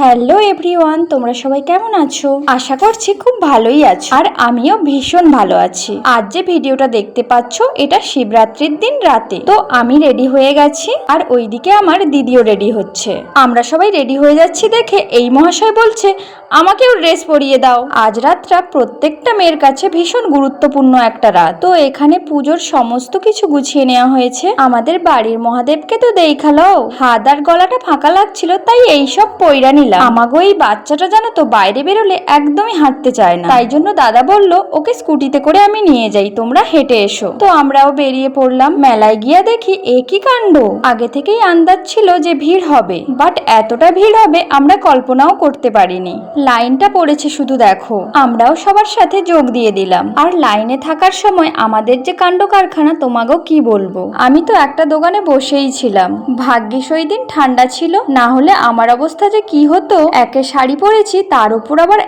Hello everyone, তোমরা সবাই কেমন আছো? আশা করছি খুব ভালোই আছো। আর আমিও ভীষণ ভালো আছি। আজ যে ভিডিওটা দেখতে পাচ্ছ, এটা শিবরাত্রির দিন রাতে। তো আমি রেডি হয়ে গেছি, আর ওইদিকে আমার দিদিও রেডি হচ্ছে। আমরা সবাই রেডি হয়ে যাচ্ছি দেখে এই মহাশয় বলছে, আমাকেও ড্রেস পরিয়ে দাও। আজ রাতটা প্রত্যেকটা মেয়ের কাছে ভীষণ গুরুত্বপূর্ণ একটা রাত। তো এখানে পুজোর সমস্ত কিছু গুছিয়ে নেওয়া হয়েছে। আমাদের বাড়ির মহাদেবকে তো দেখাল হাত আর গলাটা ফাঁকা লাগছিল, তাই এইসব পয়রা নিলাম আমাগো এই বাচ্চাটা জানো তো বাইরে বেরোলে একদমই হাঁটতে চায় না। তাই জন্য দাদা বলল, ওকে স্কুটিতে করে আমি নিয়ে যাই, তোমরা হেঁটে এসো। তো আমরাও বেরিয়ে পড়লাম। মেলায় গিয়া দেখি এ কি কাণ্ড। আগে থেকেই আন্দাজ ছিল যে ভিড় হবে, বাট এতটা ভিড় হবে আমরা কল্পনাও করতে পারিনি। লাইনটা পড়েছে শুধু দেখো। আমরাও সবার সাথে যোগ দিয়ে দিলাম। আর লাইনে থাকার সময় আমাদের যে কাণ্ড কারখানা তোমাকেও কি বলব? আমি তো একটা দোকানে বসেই ছিলাম। ভাগ্যিস ওই দিন ঠান্ডা ছিল, না হলে আমার অবস্থা যে কি হতো একে শাড়ি পরেছি তার উপর আবার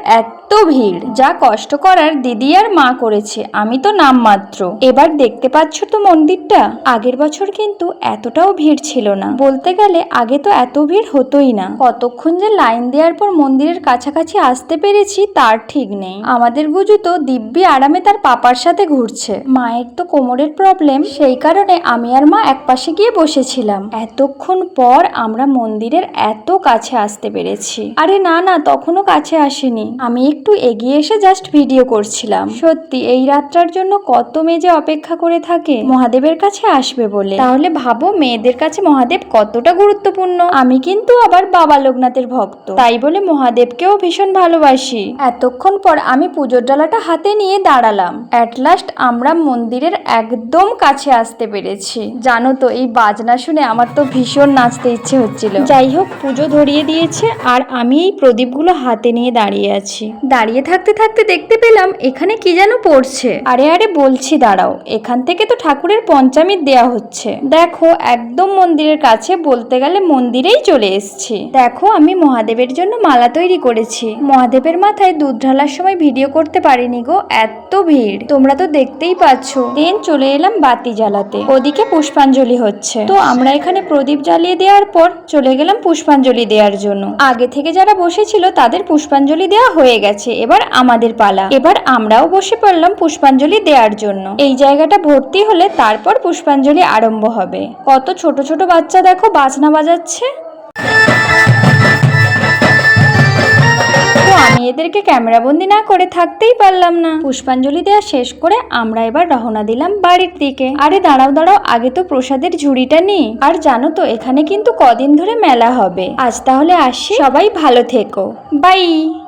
এত ভিড়, যা কষ্ট করার দিদি আর মা করেছে, আমি তো নামমাত্র। এবার দেখতে পাচ্ছ তো মন্দিরটা? আগের বছর কিন্তু এতটাও ভিড় ছিল না। বলতে গেলে আগে তো এত ভিড় হতোই না। কতক্ষণ যে লাইন দেওয়ার পর মন্দিরের কাছাকাছি আসতে পেরেছি, তার ঠিক নেই। আমাদের গুজু তো দিব্যি আরামে তার পাপার সাথে ঘুরছে। মায়ের তো কোমরের প্রবলেম সেই কারণে আমি আর মা একপাশে গিয়ে বসেছিলাম। এতক্ষণ পর আমরা মন্দিরের এত কাছে আসতে পেরেছি। আরে না না, তখনও কাছে আসেনি। আমি একটু এগিয়ে এসে জাস্ট ভিডিও করছিলাম। সত্যি, এই রাতটার জন্য কত মেয়ে যে অপেক্ষা করে থাকে, মহাদেবের কাছে আসবে বলে। তাহলে ভাবো মেয়েদের কাছে মহাদেব কতটা গুরুত্বপূর্ণ। আমি কিন্তু আবার বাবা লোকনাথের ভক্ত। তাই বলে মহাদেবকেও ভীষণ ভালোবাসি। এতক্ষণ পর আমি পুজোর ডালাটা হাতে নিয়ে দাঁড়ালাম। অ্যাট লাস্ট আমরা মন্দিরের একদম কাছে আসতে পেরেছি। জানো তো, এই বাজনা শুনে আমার তো ভীষণ নাচতে ইচ্ছে হচ্ছিল। যাই হোক, পুজো ধরিয়ে দিয়েছে আর আমি এই প্রদীপগুলো হাতে নিয়ে দাঁড়িয়ে আছি। দাঁড়িয়ে থাকতে থাকতে দেখতে পেলাম এখানে কি যেন পড়ছে। আরে আরে বলছি দাঁড়াও, এখান থেকে তো ঠাকুরের পঞ্চামৃত দেয়া হচ্ছে। দেখো, একদম মন্দিরের কাছে বলতে গেলে মন্দিরেই চলে এসেছি। দেখো, আমি মহাদেবের জন্য মালা তৈরি করেছি। মহাদেবের মাথায় দুধ ঢালার সময় ভিডিও করতে পারিনি গো, এত ভিড়। তোমরা তো দেখতেই পাচ্ছ। দেন চলে এলাম বাতি জ্বালাতে। ওদিকে পুষ্পাঞ্জলি হচ্ছে। তো আমরা এখানে প্রদীপ জ্বালিয়ে দেওয়ার পর চলে গেলাম পুষ্পাঞ্জলি দেওয়ার জন্য। আগে থেকে যারা বসেছিল তাদের পুষ্পাঞ্জলি দেওয়া হয়ে গেছে। এবার আমাদের পালা। এবার আমরাও বসে পড়লাম পুষ্পাঞ্জলি দেওয়ার জন্য। এই জায়গাটা ভর্তি হলে তারপর পুষ্পাঞ্জলি আরম্ভ হবে। কত ছোট ছোট বাচ্চা দেখো, বাজনা বাজাচ্ছে। আমি এদেরকে ক্যামেরাবন্দি না করে থাকতেই পারলাম না। পুষ্পাঞ্জলি দেওয়া শেষ করে আমরা এবার রওনা দিলাম বাড়ির দিকে। আরে দাঁড়াও দাঁড়াও, আগে তো প্রসাদের ঝুড়িটা নেই। আর জানো তো, এখানে কিন্তু কদিন ধরে মেলা হবে। আজ তাহলে আসি। সবাই ভালো থেকো। বাই।